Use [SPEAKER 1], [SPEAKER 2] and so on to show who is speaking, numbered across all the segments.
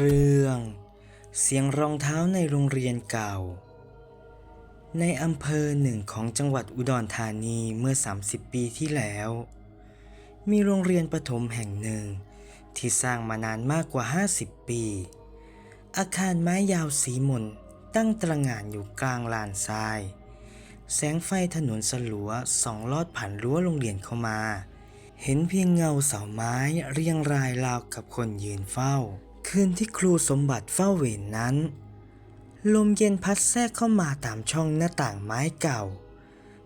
[SPEAKER 1] เรื่อง เสียงรองเท้าในโรงเรียนเก่า ในอำเภอหนึ่งของจังหวัดอุดรธานีเมื่อ 30 ปีที่แล้ว มีโรงเรียนประถมแห่งหนึ่ง ที่สร้างมานานมากกว่า 50 ปี อาคารไม้ยาวสีมนตั้งตระหง่านอยู่กลางลานทราย แสงไฟถนนสลัวสองลอดผ่านรั้วโรงเรียนเข้ามา เห็นเพียงเงาเสาไม้เรียงรายราวกับคนยืนเฝ้า คืนที่ครูสมบัติเฝ้าเวรนนั้น ลมเย็นพัดแทรกเข้ามาตามช่องหน้าต่างไม้เก่า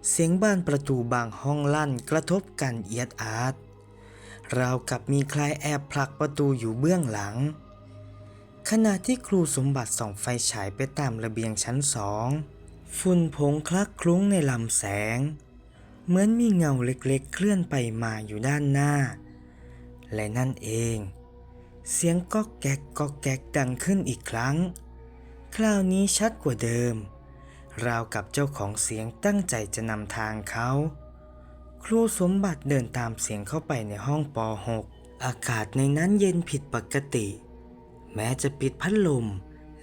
[SPEAKER 1] เสียงบานประตูบางห้องลั่นกระทบกันเอียดอาร์ตราวกับมีใครแอบผลักประตูอยู่เบื้องหลัง ขณะที่ครูสมบัติส่องไฟฉายไปตามระเบียงชั้นสองฝุ่นผงคลักคลุ้งในลำแสง เหมือนมีเงาเล็กๆเคลื่อนไปมาอยู่ด้านหน้า และนั่นเอง เสียงก๊อกแก๊กก๊อกแก๊กดังขึ้นอีกครั้ง คราวนี้ชัดกว่าเดิม ราวกับเจ้าของเสียงตั้งใจจะนำทางเขา ครูสมบัติเดินตามเสียงเข้าไปในห้องป .6 อากาศในนั้นเย็นผิดปกติ แม้จะปิดพัดลม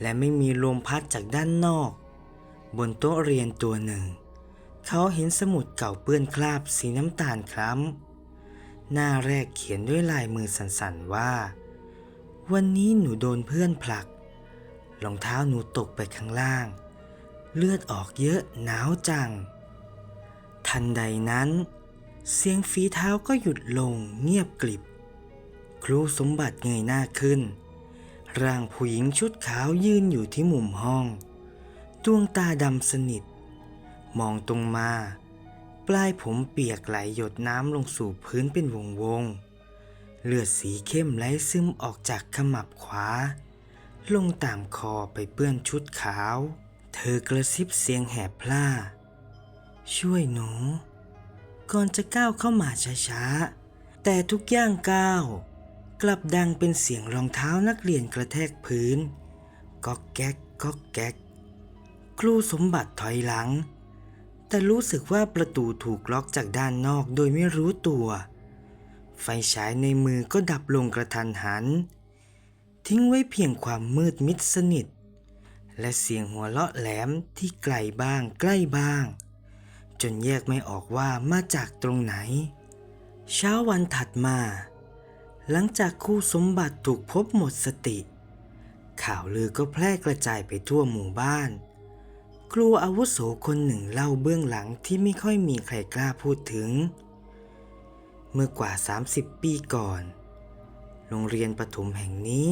[SPEAKER 1] และไม่มีลมพัดจากด้านนอก บนโต๊ะเรียนตัวหนึ่ง เขาเห็นสมุดเก่าเปื้อนคราบสีน้ำตาลคล้ำหน้าแรกเขียนด้วยลายมือสันๆว่า วันนี้หนูโดนเพื่อนผลัก รองเท้าหนูตกไปข้างล่าง เลือดออกเยอะหนาวจัง ทันใดนั้น เสียงฝีเท้าก็หยุดลงเงียบกลิบ ครูสมบัติเงยหน้าขึ้น ร่างผู้หญิงชุดขาวยืนอยู่ที่มุมห้อง ดวงตาดำสนิท มองตรงมา ปลายผมเปียกไหลหยดน้ำลงสู่พื้นเป็นวงวงๆ เลือดสีเข้มไหลซึมออกจากขมับขวา ลงตามคอไปเปื้อนชุดขาว เธอกระซิบเสียงแหบพล่า ช่วยหนู ก่อนจะก้าวเข้ามาช้าๆ แต่ทุกย่างก้าวกลับดังเป็นเสียงรองเท้านักเรียนกระแทกพื้นก๊อกแก๊กก๊อกแก๊ก ครูสมบัติถอยหลัง แต่รู้สึกว่าประตูถูกล็อกจากด้านนอกโดยไม่รู้ตัว ไฟฉายในมือก็ดับลงกระทันหัน ทิ้งไว้เพียงความมืดมิดสนิท และเสียงหัวเราะแหลมที่ไกลบ้างใกล้บ้าง จนแยกไม่ออกว่ามาจากตรงไหน เช้าวันถัดมา หลังจากครูสมบัติถูกพบหมดสติ ข่าวลือก็แพร่กระจายไปทั่วหมู่บ้านครูอาวุโสคนหนึ่งเล่าเบื้องหลังที่ไม่ค่อยมีใครกล้าพูดถึง เมื่อกว่า 30 ปีก่อน โรงเรียนประถมแห่งนี้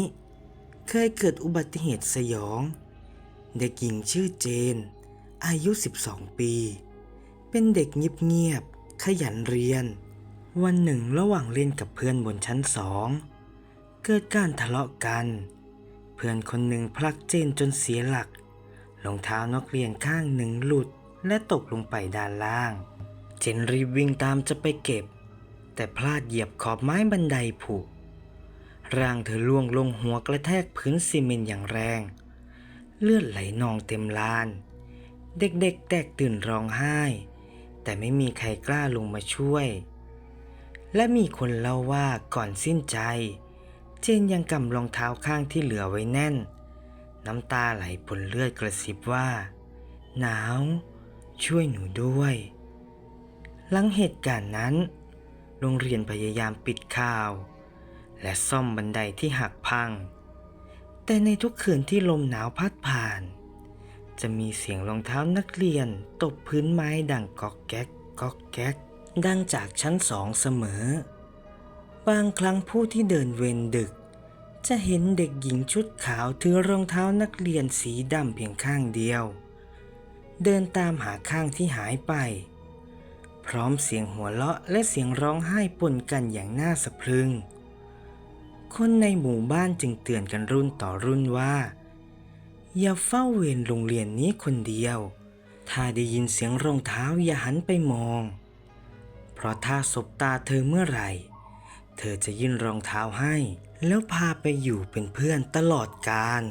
[SPEAKER 1] เคยเกิดอุบัติเหตุสยอง เด็กหญิงชื่อเจน อายุ 12 ปี เป็นเด็กเงียบๆขยันเรียน วันหนึ่งระหว่างเล่นกับเพื่อนบนชั้นสอง เกิดการทะเลาะกัน เพื่อนคนหนึ่งพลักเจนจนเสียหลักรองเท้านักเรียนข้างหนึ่งหลุดและตกลงไปด้านล่าง เจนรีบวิ่งตามจะไปเก็บ แต่พลาดเหยียบขอบไม้บันไดผุร่างเธอล่วงลงหัวกระแทกพื้นซีเมนต์อย่างแรง เลือดไหลนองเต็มลาน เด็กๆแตกตื่นร้องไห้ แต่ไม่มีใครกล้าลงมาช่วย และมีคนเล่าว่าก่อนสิ้นใจ เจนยังกำรองเท้าข้างที่เหลือไว้แน่น น้ำตาไหลปนเลือดกระซิบว่า หนาว ช่วยหนูด้วย หลังเหตุการณ์นั้น โรงเรียนพยายามปิดข่าว และซ่อมบันไดที่หักพัง แต่ในทุกคืนที่ลมหนาวพัดผ่าน จะมีเสียงรองเท้านักเรียนตบพื้นไม้ดังก๊อกแก๊กก๊อกแก๊ก ดังจากชั้นสองเสมอ บางครั้งผู้ที่เดินเวรดึก จะเห็นเด็กหญิงชุดขาวถือรองเท้านักเรียนสีดำเพียงข้างเดียว เดินตามหาข้างที่หายไป พร้อมเสียงหัวเราะและเสียงร้องไห้ปนกันอย่างน่าสะพรึง คนในหมู่บ้านจึงเตือนกันรุ่นต่อรุ่นว่า อย่าเฝ้าเวรโรงเรียนนี้คนเดียว ถ้าได้ยินเสียงรองเท้าอย่าหันไปมอง เพราะถ้าสบตาเธอเมื่อไหร่ เธอจะยื่นรองเท้าให้ แล้วพาไปอยู่เป็นเพื่อนตลอดกาล